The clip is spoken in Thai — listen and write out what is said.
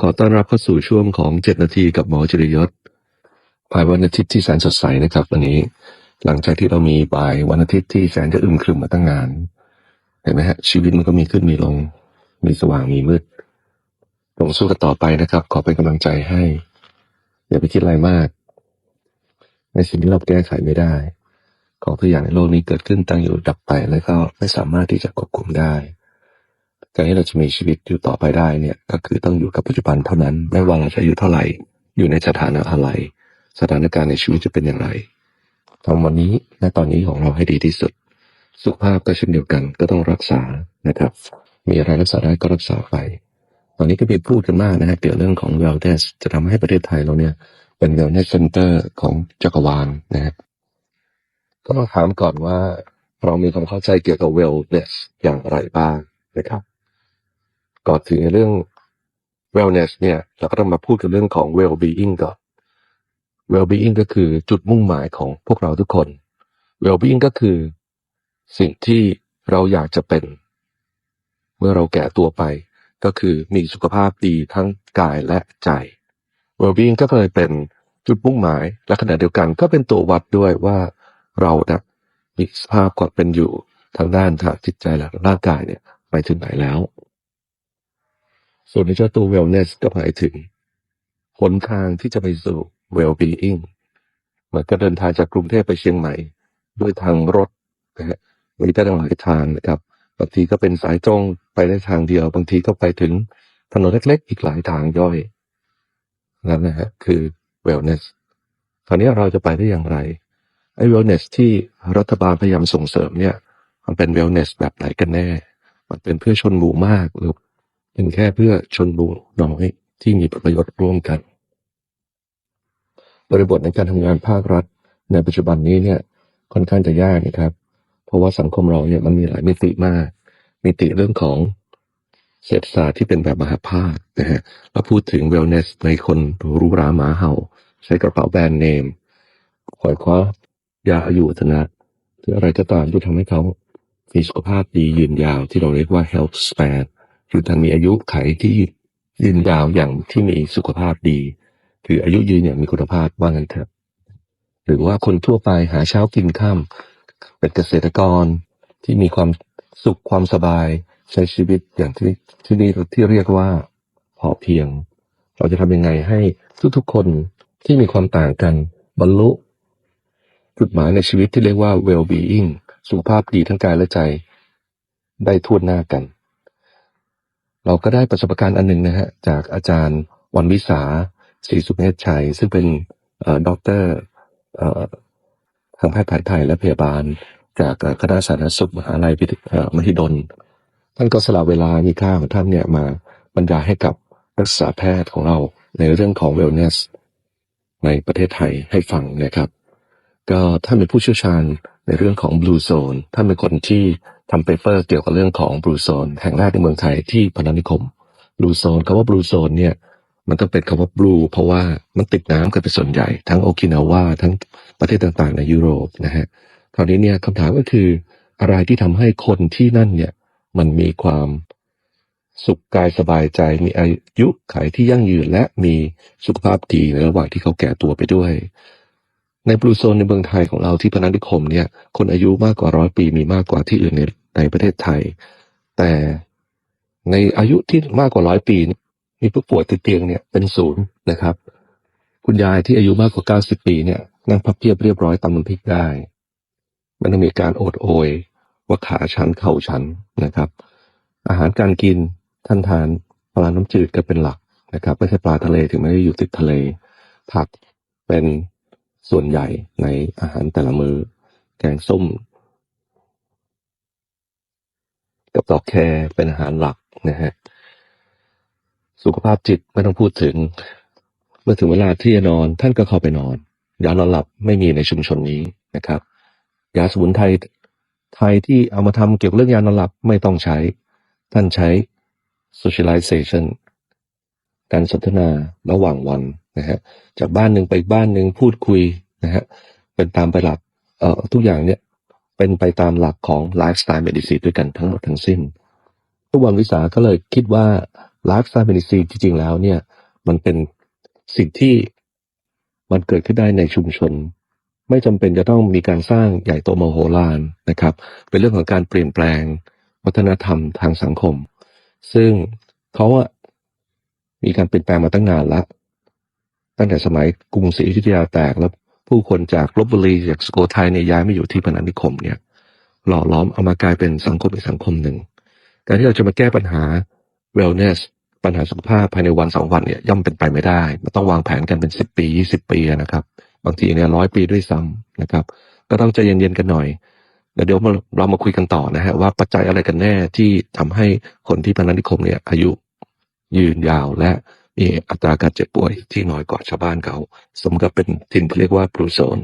ขอต้อนรับเข้าสู่ช่วงของ 7 นาทีกับหมอจริยศภายวันอาทิตย์ที่แสนสดใสนะครับวันนี้ หลังจากที่เรามีบ่ายวันอาทิตย์ที่แสนจะอึมครึมมาตั้งนาน เห็นไหมฮะ ชีวิตมันก็มีขึ้นมีลง มีสว่างมีมืดลงสู้กันต่อไปนะครับ ขอเป็นกำลังใจให้ อย่าไปคิดอะไรมาก ในสิ่งที่เราแก้ไขไม่ได้ ของทุกอย่างในโลกนี้เกิดขึ้นตั้งอยู่ดับไปแล้วก็ไม่สามารถที่จะควบคุมได้ การที่เราจะมีชีวิตอยู่ต่อไปได้เนี่ยก็คือต้องอยู่กับปัจจุบันเท่านั้น ไม่ว่าเราจะอายุเท่าไหร่ อยู่ในสถานะอะไร สถานการณ์ในชีวิตจะเป็นอย่างไรทำวันนี้และตอนนี้ของเราให้ดีที่สุด สุขภาพก็เช่นเดียวกันก็ต้องรักษานะครับ มีอะไรรักษาได้ก็รักษาไป ตอนนี้ก็มีพูดกันมากนะฮะเกี่ยวเรื่องของ wellness จะทำให้ประเทศไทยเราเนี่ยเป็น wellness center ของจักรวาลนะฮะก็ต้องถามก่อนว่าเรามีความเข้าใจเกี่ยวกับ wellness อย่างไรบ้างนะครับ ก่อนถึงในเรื่อง wellness เนี่ย เราก็ต้องมาพูดกันเรื่องของ well being ก่อน well being ก็คือจุดมุ่งหมายของพวกเราทุกคน well being ก็คือ สิ่งที่เราอยากจะเป็น เมื่อเราแก่ตัวไป ก็คือมีสุขภาพดีทั้งกายและใจ well being ก็เลยเป็นจุดมุ่งหมาย และขณะเดียวกันก็เป็นตัววัดด้วยว่าเรานะมีสภาพความเป็นอยู่ทางด้านทางจิตใจและร่างกายเนี่ยไปถึงไหนแล้ว ส่วนในเจ้าตัว wellness ก็หมายถึงหนทางที่จะไปสู่ well being เหมือนกับเดินทางจากกรุงเทพไปเชียงใหม่ ด้วยทางรถนะฮะมีได้หลายทางนะครับ บางทีก็เป็นสายตรงไปได้ทางเดียว บางทีก็ไปถึงถนนเล็กๆ อีกหลายทางย่อยนั่นนะฮะคือ wellness คราวนี้เราจะไปได้อย่างไรไอ้ wellness ที่รัฐบาลพยายามส่งเสริมเนี่ย มันเป็น wellness แบบไหนกันแน่ มันเป็นเพื่อชนหมู่มากหรือ เป็นแค่เพื่อชนหมู่น้อยที่มีประโยชน์ร่วมกัน บริบทในการทำงานภาครัฐ ในปัจจุบันนี้เนี่ยค่อนข้างจะยากนะครับ เพราะว่าสังคมเราเนี่ยมันมีหลายมิติมาก มิติเรื่องของเศรษฐศาสตร์ที่เป็นแบบมหาภาคนะฮะเราพูดถึง wellness ในคนรู้ราหมาเห่า ใช้กระเป๋าแบรนด์เนมขอยคว้ายาอายุวัฒนะหรืออะไรก็ตามที่ทำให้เขามีสุขภาพดียืนยาวที่เราเรียกว่า health span คือการมีอายุไขที่ยืนยาวอย่างที่มีสุขภาพดี คืออายุยืนอย่างมีคุณภาพว่างั้นเถอะ หรือว่าคนทั่วไปหาเช้ากินข้ามเป็นเกษตรกรที่มีความสุขความสบายใช้ชีวิตอย่างที่ที่นี่ที่เรียกว่าพอเพียง เราจะทำยังไงให้ทุกๆคนที่มีความต่างกันบรรลุจุดหมายในชีวิตที่เรียกว่า well being สุขภาพดีทั้งกายและใจ ได้ทั่วหน้ากัน เราก็ได้ประสบการณ์อันหนึ่งนะฮะจากอาจารย์วันวิสาศรีสุเมธชัย ซึ่งเป็นด็อกเตอร์ทางแพทย์แผนไทยและพยาบาล จากคณะสาธารณสุขมหาลัยมหิดล ท่านก็สละเวลามีค่าของท่านเนี่ยมาบรรยายให้กับนักศึกษาแพทย์ของเราในเรื่องของ wellness ในประเทศไทยให้ฟังนะครับ ก็ท่านเป็นผู้เชี่ยวชาญในเรื่องของ Blue Zone ท่านเป็นคนที่ ทำเปเปอร์เกี่ยวกับเรื่องของ Blue Zone แห่งแรกในเมืองไทยที่พนัสนิคม Blue Zone คำว่า Blue Zone เนี่ยมันต้องเป็นคำว่า Blue เพราะว่ามันติดน้ำกันเป็นส่วนใหญ่ ทั้งโอกินาวาทั้งประเทศต่างๆ ในยุโรปนะฮะคราวนี้เนี่ยคำถามก็คืออะไรที่ทำให้คนที่นั่นเนี่ยมันมีความสุขกายสบายใจมีอายุขัยที่ยั่งยืนและมีสุขภาพดีในระหว่างที่เขาแก่ตัวไปด้วย ในบลูโซนในเมืองไทยของเราที่พนัสนิคมเนี่ย คนอายุมากกว่าร้อยปีมีมากกว่าที่อื่นในในประเทศไทย แต่ในอายุที่มากกว่าร้อยปีมีผู้ป่วยติดเตียงเนี่ยเป็นศูนย์นะครับ คุณยายที่อายุมากกว่าเก้าสิบปีเนี่ยนั่งพับเพียบเรียบร้อยตำน้ำพริกได้ไมันต้องมีการโอดโอย ว่าขาชันเข่าชันนะครับ อาหารการกินท่านทานปลาน้ำจืดก็เป็นหลักนะครับไม่ใช่ปลาทะเลถึงไม่ได้อยู่ติดทะเล ผักเป็น ส่วนใหญ่ในอาหารแต่ละมือ้อ แกงส้ม กับดอกแครเป็นอาหารหลักนะฮะ สุขภาพจิตไม่ต้องพูดถึง เมื่อถึงเวลาที่จะนอนท่านก็เข้าไปนอน ยานอนหลับไม่มีในชุมชนนี้นะครับ ยาสมุนไพรไทยที่เอามาทำเกี่ยวกับเรื่องยานอนหลับไม่ต้องใช้ ท่านใช้ socialization การสนทนาระหว่างวัน นะฮะจากบ้านหนึ่งไปบ้านหนึ่งพูดคุยนะฮะเป็นตามไปหลักเอ่อทุกอย่างเนี่ยเป็นไปตามหลักของ lifestyle medicine ด้วยกันทั้งหมดทั้งสิ้นทุกวันวิสาก็เลยคิดว่าไลฟ์สไตล์เมดิซีจริงๆแล้วเนี่ยมันเป็นสิ่งที่มันเกิดขึ้นได้ในชุมชน ไม่จำเป็นจะต้องมีการสร้างใหญ่โตมโหฬารนะครับ เป็นเรื่องของการเปลี่ยนแปลงวัฒนธรรมทางสังคม ซึ่งเขาอะมีการเปลี่ยนแปลงมาตั้งนานแล้ว ตั้งแต่สมัยกรุงศรีอยุธยาแตกแล้วผู้คนจากลบบุรีจากสโกไทยเนี่ยย้ายมาอยู่ที่พนัสนิคมเนี่ยหล่อล้อมเอามากลายเป็นสังคมอีกสังคมหนึ่งการที่เราจะมาแก้ปัญหา wellness ปัญหาสุขภาพภายในวันสองวันเนี่ยย่อมเป็นไปไม่ได้มันต้องวางแผนกันเป็นสิบปียี่สิบปีนะครับ บางทีเนี่ยร้อยปีด้วยซ้ำนะครับ ก็ต้องใจเย็นๆกันหน่อยเดี๋ยวเดี๋ยวมาเรามาคุยกันต่อนะฮะว่าปัจจัยอะไรกันแน่ที่ทำให้คนที่พนัสนิคมเนี่ยอายุยืนยาวและ มีอัตราการเจ็บป่วยที่น้อยกว่าชาวบ้านเขา สมกับเป็นถิ่นที่เรียกว่าบลูโซน